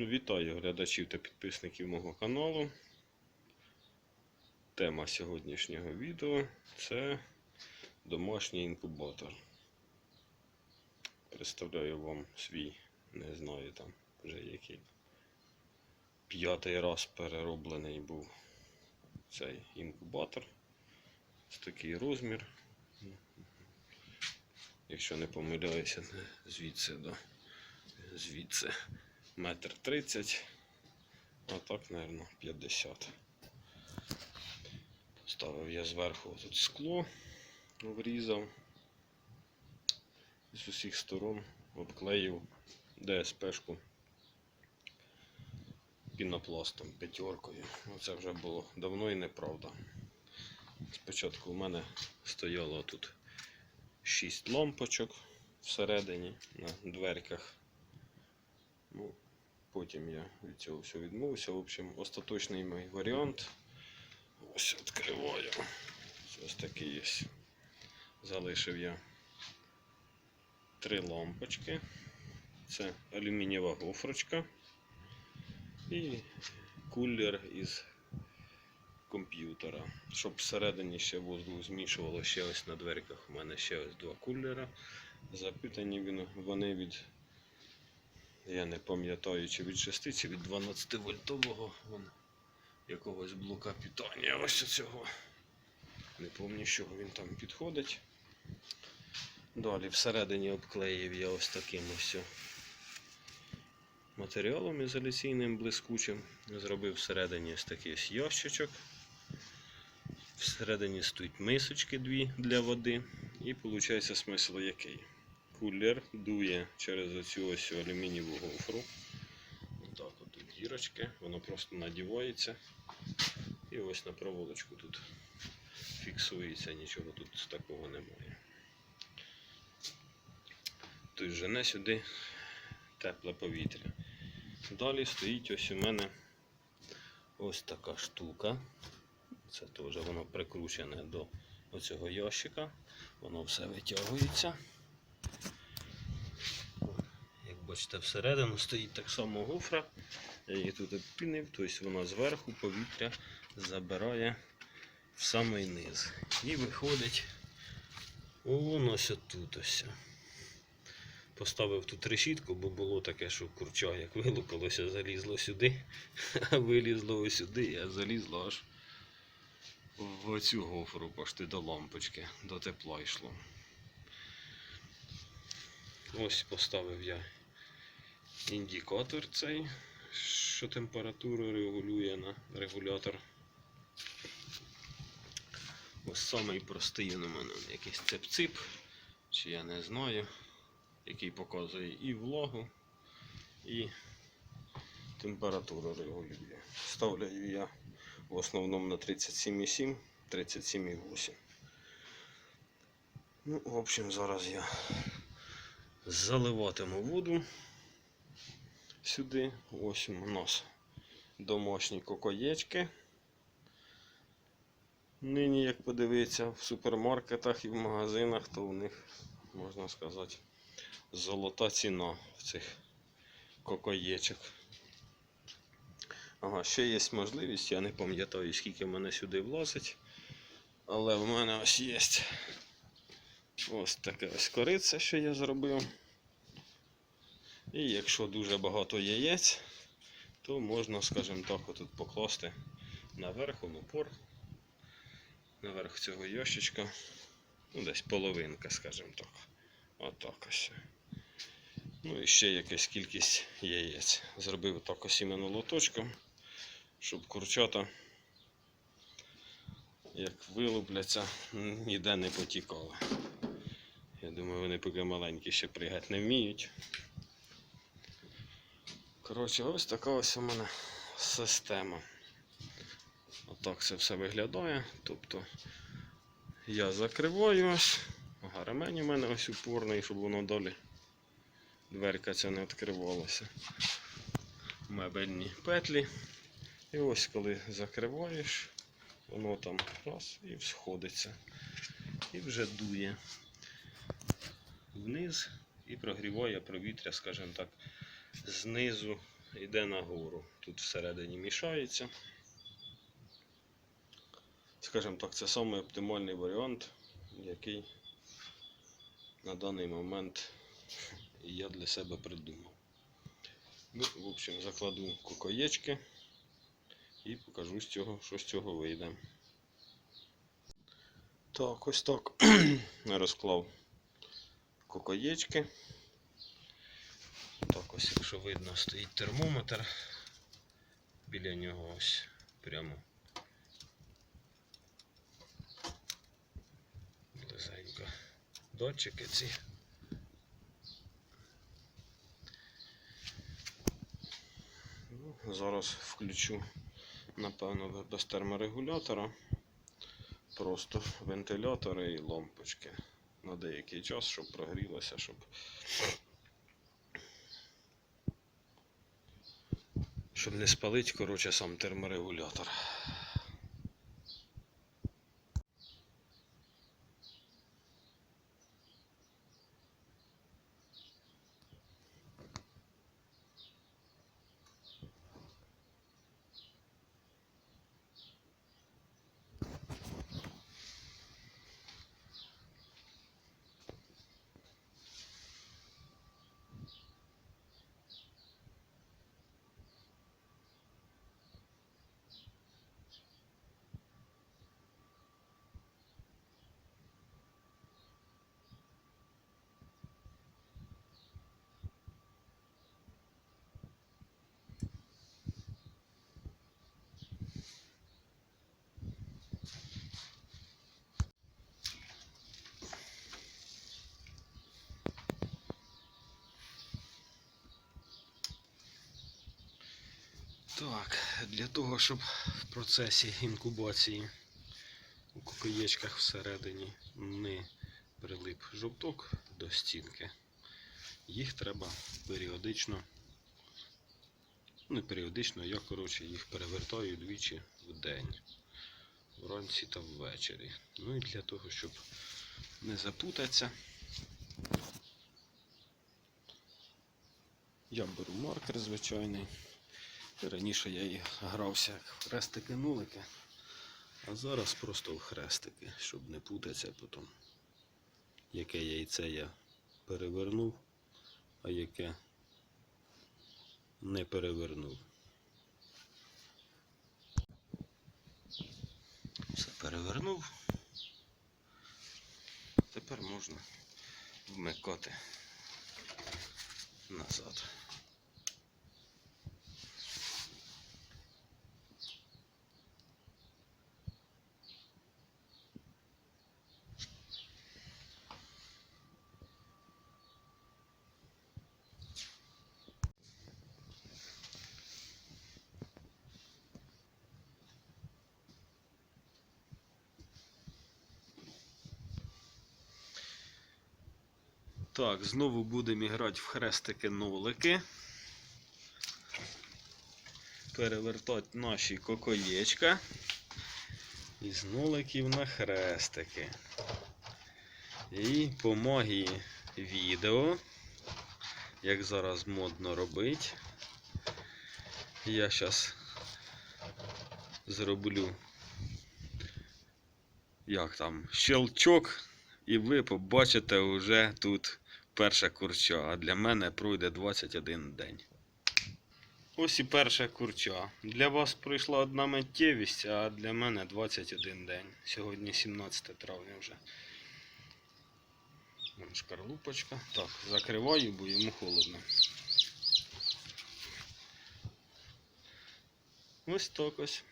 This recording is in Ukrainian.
Ну, Вітаю глядачів та підписників мого каналу. Тема сьогоднішнього відео це домашній інкубатор. Представляю вам свій, не знаю там вже який п'ятий раз перероблений був цей інкубатор. Ось такий розмір. Якщо не помиляюся, звідси до звідси метр тридцять, а так, мабуть, 50. Поставив я зверху тут скло, врізав і з усіх сторон обклеїв ДСПшку пінопластом п'ятеркою. Ну, Це вже було давно і неправда. Спочатку в мене стояло тут 6 лампочок всередині на дверках. Ну, потім я від цього всього відмовився. В общем, остаточний мій варіант. Ось відкриваю. Ось такий є. Залишив я три лампочки. Це алюмінієва гофрочка і кулер із комп'ютера. Щоб всередині ще воздух змішувало ще ось на дверках. У мене ще ось два кулера. Запитані вони від я не пам'ятаю, чи від 6, чи від 12 вольтового якогось блока питання. Ось цього. Не пам'ятаю, чого він там підходить. Далі всередині обклеїв я ось таким ось матеріалом ізоляційним блискучим. Зробив всередині ось такий ось ящичок. Всередині стоять мисочки дві для води. І виходить смисл який? Кулер дує через оцю ось алюмінієву гофру. Отак от тут дірочки, воно просто надівається. І ось на проволочку тут фіксується, нічого тут такого немає. Тут жене сюди тепле повітря. Далі стоїть ось у мене ось така штука. Це теж воно прикручене до оцього ящика. Воно все витягується. Бачите, всередину стоїть так само гофра. Я її тут обпінив, тобто вона зверху повітря забирає в самий низ. І виходить воно ось тут ось. Поставив тут решітку, бо було таке, що курча як вилупилося, залізло сюди, вилізло ось сюди, а залізло аж в оцю гофру пошти до лампочки, до тепла йшло. Ось поставив я індикатор цей, що температуру регулює на регулятор. Ось самий простий у мене якийсь цеп-цип, чи я не знаю, який показує і влагу, і температуру регулює. Ставляю я в основному на 37,7, 37,8. Ну, в общем, зараз я заливатиму воду сюди. Ось у нас домашні кокоєчки. Нині, як подивитися, в супермаркетах і в магазинах, то у них, можна сказати, золота ціна в цих кокоєчок. Ага, ще є можливість, я не пам'ятаю, скільки в мене сюди влазить. Але в мене ось є ось таке ось кориця, що я зробив. І якщо дуже багато яєць, то можна, скажімо так, отут покласти наверх у напор, наверх цього ящичка, ну десь половинка, скажімо так. Отак ось. Ну і ще якась кількість яєць. Зробив так ось іменно лоточком, щоб курчата, як вилупляться, ніде не потікали. Я думаю, вони поки маленькі ще пригати не вміють. Коротше, ось така ось у мене система. Отак це все виглядає. Тобто я закриваю ось, ремень у мене ось упорний, щоб воно далі дверка ця не відкривалася. Мебельні петлі. І ось коли закриваєш, воно там раз і сходиться. І вже дує вниз і прогріває провітря, скажімо так, знизу йде нагору. Тут всередині мішається. Скажімо так, це самий оптимальний варіант, який на даний момент я для себе придумав. Ну, в общем, закладу кокоєчки і покажу з цього, що з цього вийде. Так, ось так розклав кокоєчки. Ось, якщо видно, стоїть термометр. Біля нього ось прямо. Близенько. Датчики ці. Ну, зараз включу, напевно, без терморегулятора. Просто вентилятори і лампочки на деякий час, щоб прогрілося, щоб щоб не спалить, коротше, сам терморегулятор. Так, для того, щоб в процесі інкубації у кокоєчках всередині не прилип жовток до стінки, їх треба періодично, не періодично, я коротше їх перевертаю двічі в день, вранці та ввечері. Ну і для того, щоб не запутатися, я беру маркер звичайний. Раніше я і грався в хрестики-нулики, а зараз просто в хрестики, щоб не путатися потім. Яке яйце я перевернув, а яке не перевернув. Все перевернув. Тепер можна вмикати назад. Так, знову будемо грати в хрестики-нолики. Перевертати наші кокоєчка. Із ноликів на хрестики. І по магії відео, як зараз модно робити, я зараз зроблю як там, щелчок, і ви побачите вже тут перше курча. А для мене пройде 21 день. Ось і перше курча. Для вас пройшла одна миттєвість, а для мене 21 день. Сьогодні 17 травня вже. Вон шкарлупочка. Так, закриваю, бо йому холодно. Ось так ось.